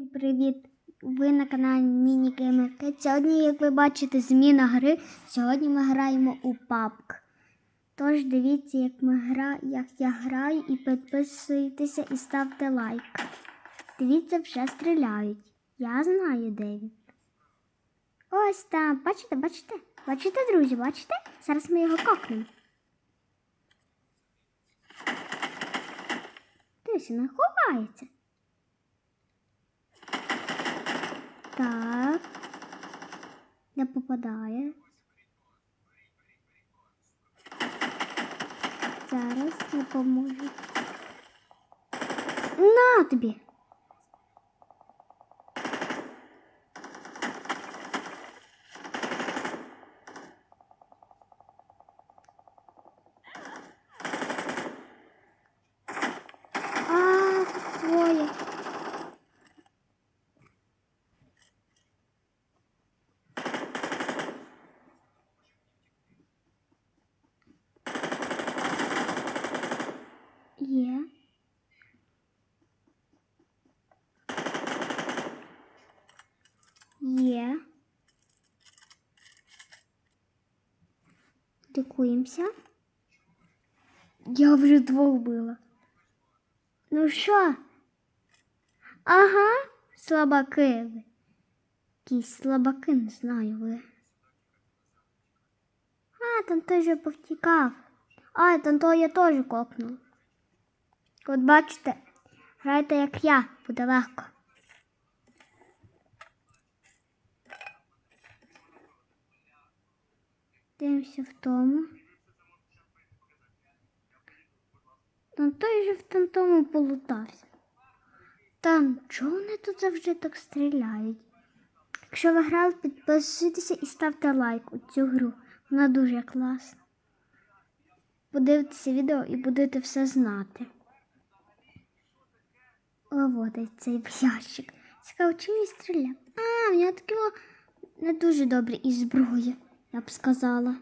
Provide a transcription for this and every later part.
Всім привіт! Ви на каналі Міні Сьогодні, як ви бачите, зміна гри. Сьогодні ми граємо у PUBG. Тож дивіться, як ми гра... як я граю, і підписуйтеся і ставте лайк. Дивіться, вже стріляють. Я знаю, де він. Ось там. Бачите, бачите? Бачите, друзі, бачите? Зараз ми його кокнемо. Дивіться, не ховається. Так. Не попадає. Зараз не поможу. На тобі. А, твоє. Є. Є. Лікуємося. Я вже двох била. Ну що? Ага, слабаки ви. Якісь слабаки, не знаю ви. А, там той же повтікав. А, там то я теж копнув. От бачите, грайте як я, буде легко. Дивимося в тому. Там той же в там тому полутався. Там, чого вони тут завжди так стріляють? Якщо ви грали, підписуйтеся і ставте лайк у цю гру. Вона дуже класна. Подивитеся відео і будете все знати. О, цей ящик. Цікаво, чим він стріляв? А, в нього таке о, не дуже добре із зброї, я б сказала.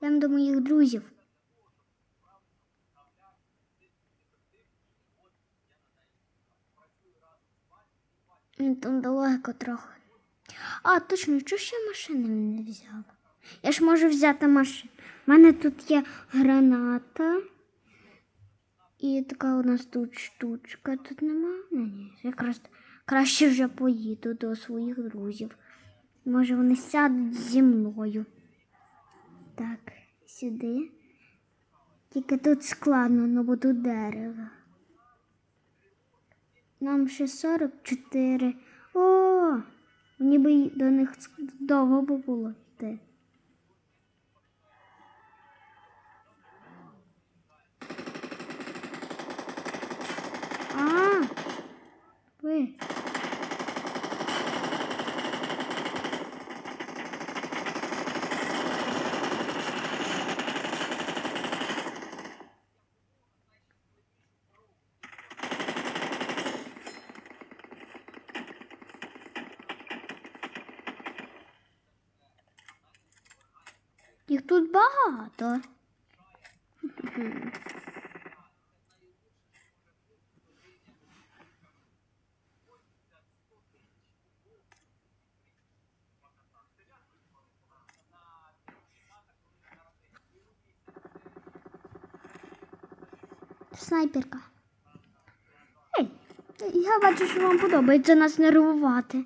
Йдемо до моїх друзів. Там далеко трохи. А, точно, чого ще машини не взяла? Я ж можу взяти машину. У мене тут є граната. І така у нас тут штучка. Тут нема? Ні. Якраз краще вже поїду до своїх друзів. Може, вони сядуть зі мною. Так, сюди. Тільки тут складно, ну бо тут дерево. Нам ще 44. О, мені би й до них довго було йти. А, ви. Їх тут багато. Снайперка. Ей, я бачу, що вам подобається нас нервувати.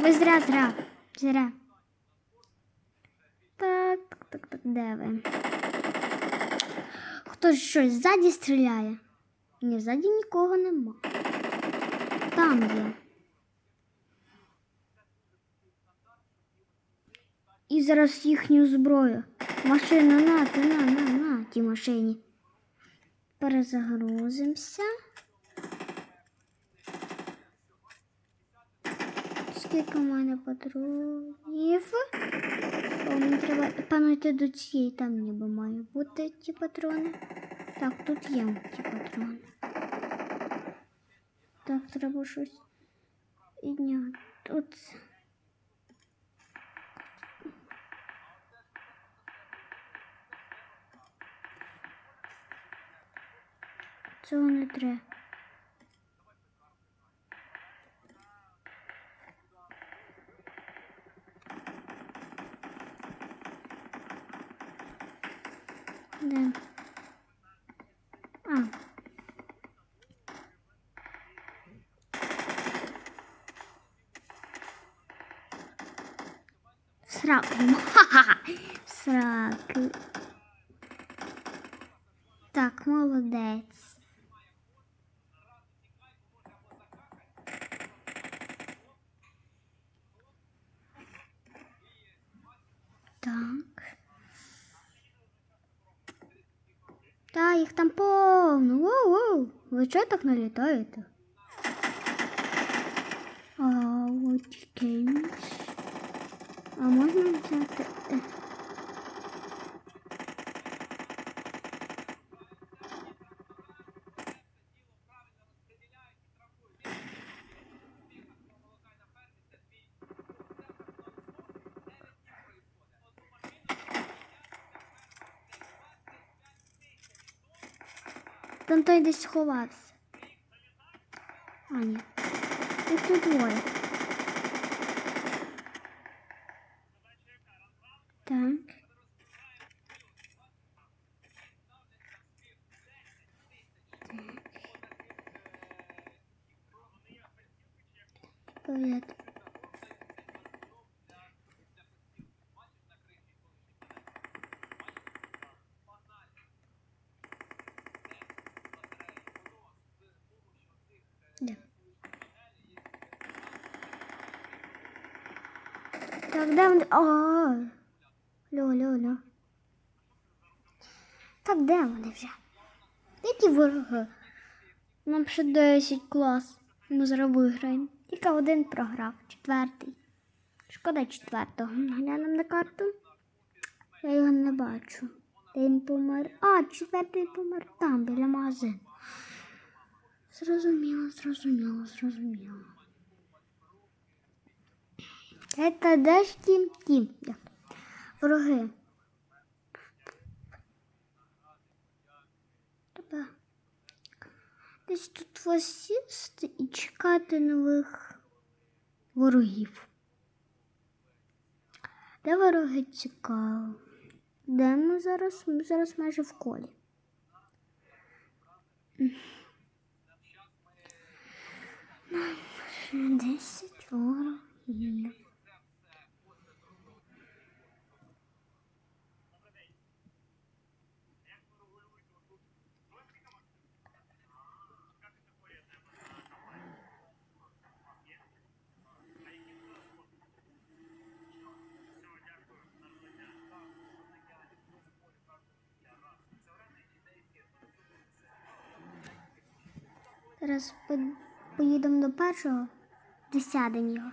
Ви зря, зря, зря. Так, так, так, де ви? Хтось щось ззаді стріляє? Ні, ззаді нікого нема. Там є. І зараз їхню зброю. Машина на, ти на, на, на тій машині. Перезагрузимося. Скільки в мене патронів? О, мені треба певно до цієї, там ніби має бути ті патрони. Так, тут є ті патрони. Так, треба щось підняти. Тут Цього не треба. Де? А. В сраку. Ха-ха-ха. В сраку. Так, молодець. Так. Та, їх там повно. Воу-воу. Ви чого так налітаєте? А, от games. А можна взяти? Той десь ховався. А, ні. Тут двоє. Так. Так. Привіт. Де? Так, де вони? А, льо, льо, льо. Так, де вони вже? Які вороги? Нам ще 10 клас. Ми зараз виграємо. Тільки один програв, четвертий. Шкода четвертого. Глянемо на карту. Я його не бачу. Він помер? А, четвертий помер там, біля магазину. Зрозуміло, зрозуміло, зрозуміло. Это де ж тім тім? Вороги. Треба десь тут вас сісти і чекати нових ворогів. Де вороги цікаво? Де ми зараз? Ми зараз майже в колі. Десять ворогів. По- поїдемо до першого, досядемо його.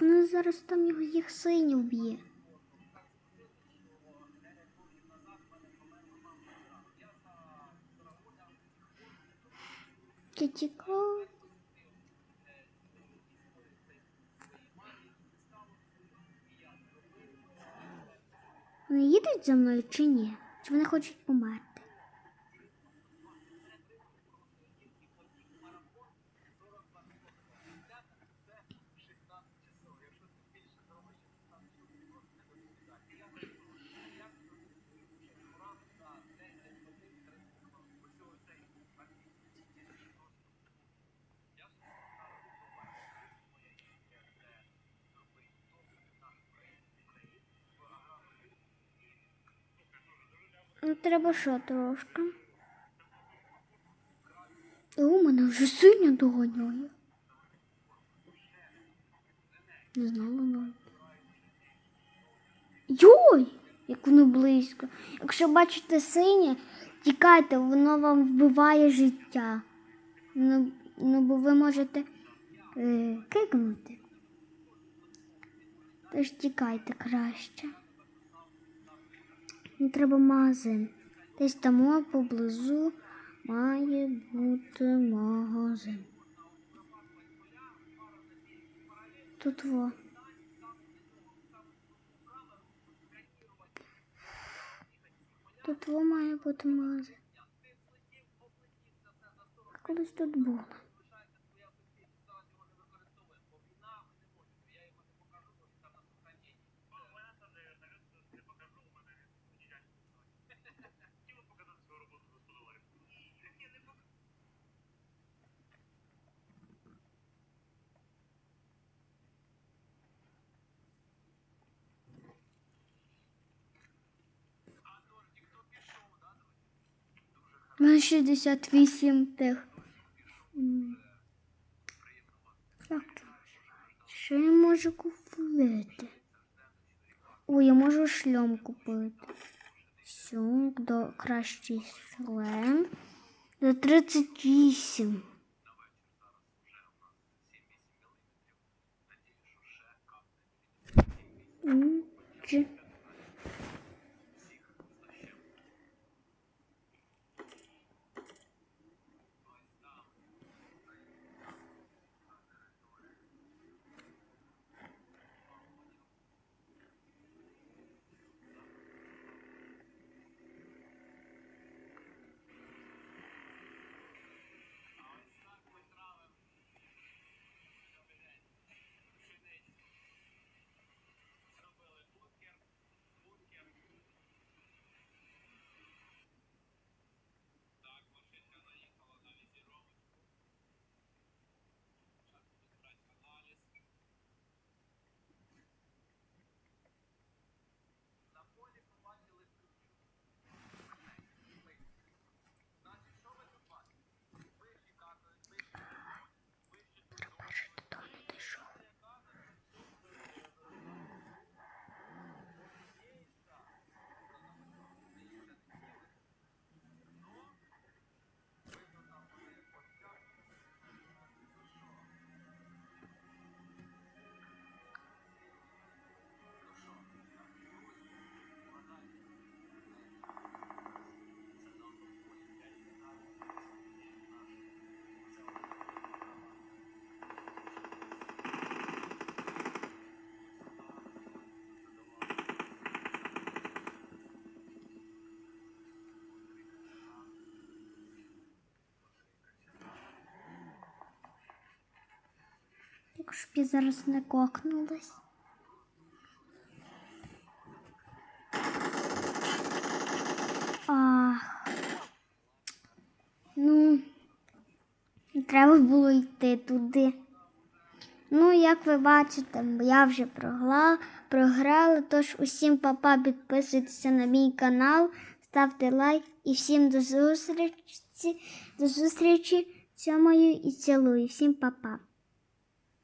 Воно зараз там його їх синів б'є. Тітіко. Вони їдуть за мною чи ні? Чи вони хочуть померти? Ну, треба що трошки. У мене вже синя доганяє. Не знала навіть. Йой! як воно близько. Якщо бачите синє, тікайте, воно вам вбиває життя. Ну, ну бо ви можете е, кикнути. Тож тікайте краще. Не треба магазин. Десь там поблизу має бути магазин. Тут во. Тут во має бути магазин. Колись тут було. У мене 68 тих. Як? Що я можу купити? О, я можу шльом купити. Сьомк до кращий шлем. До 38. М, чи- Якщо б я зараз не кокнулась. Ах. Ну, треба було йти туди. Ну, як ви бачите, я вже програла, програла. Тож усім папа, підписуйтеся на мій канал, ставте лайк і всім до зустрічі. До зустрічі. Цьомаю і цілую. Всім папа.